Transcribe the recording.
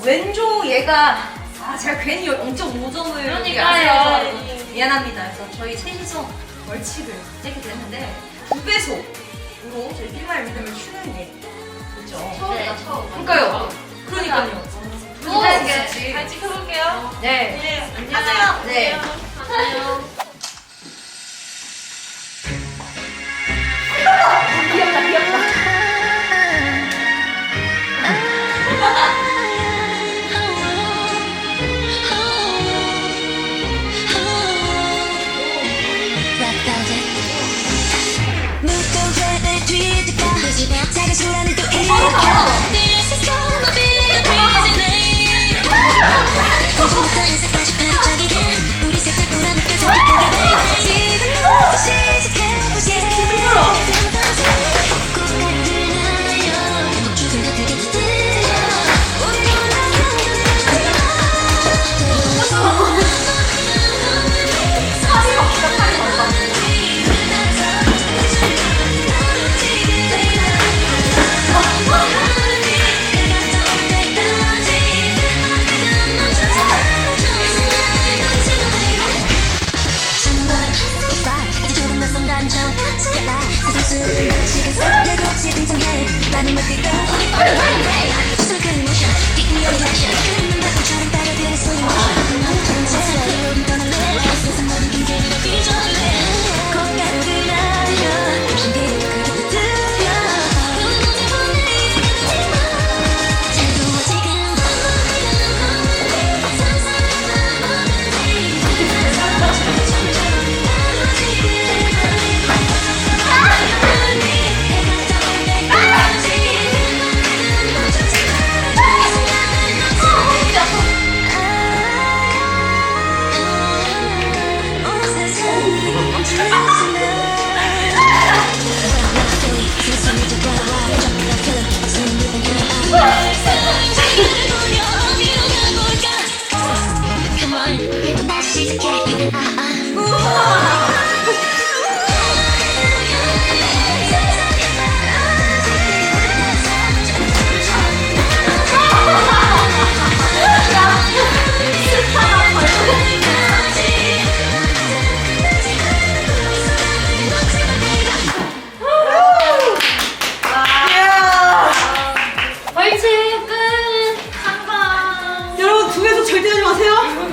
제가 아 제가 괜히 0.5점을 그러니까요. 미안합니다. 그래서 저희 셋이서 벌칙을 떼게 됐는데 두 배속으로 저희 필마의 리듬을 추는 게 그렇죠. 처음이다, 처음. 그러니까요. 그러니까요. 두잘 배속씩. 잘 지켜볼게요. 네. 네, 안녕하세요. 네. 안녕. 귀엽다 귀엽다. 작은 소란을 또 Yeah. 절대 하지 마세요.